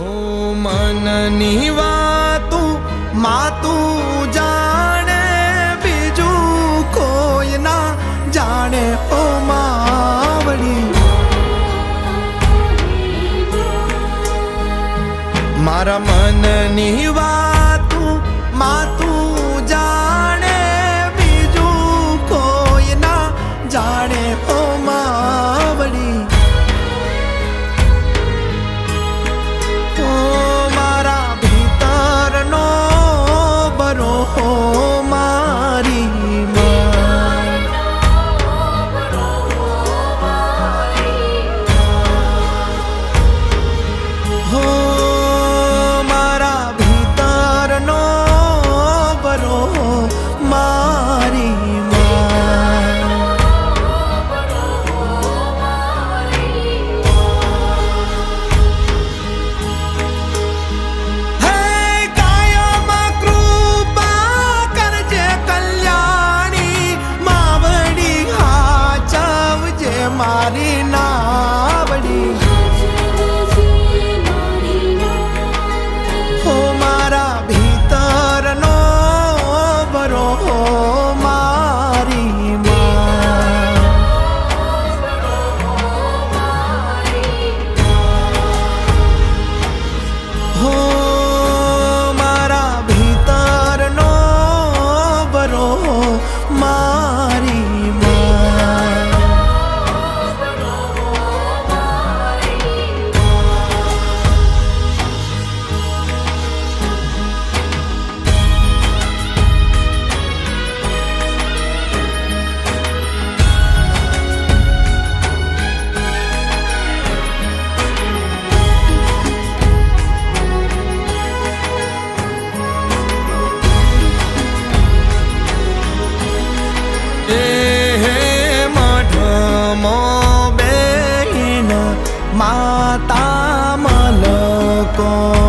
હો મનની વાતું, માતું જાણે, બીજું કોઈ ના જાણે. ઓ માવડી. મારા મનની વાતું, માતું oh. Oh.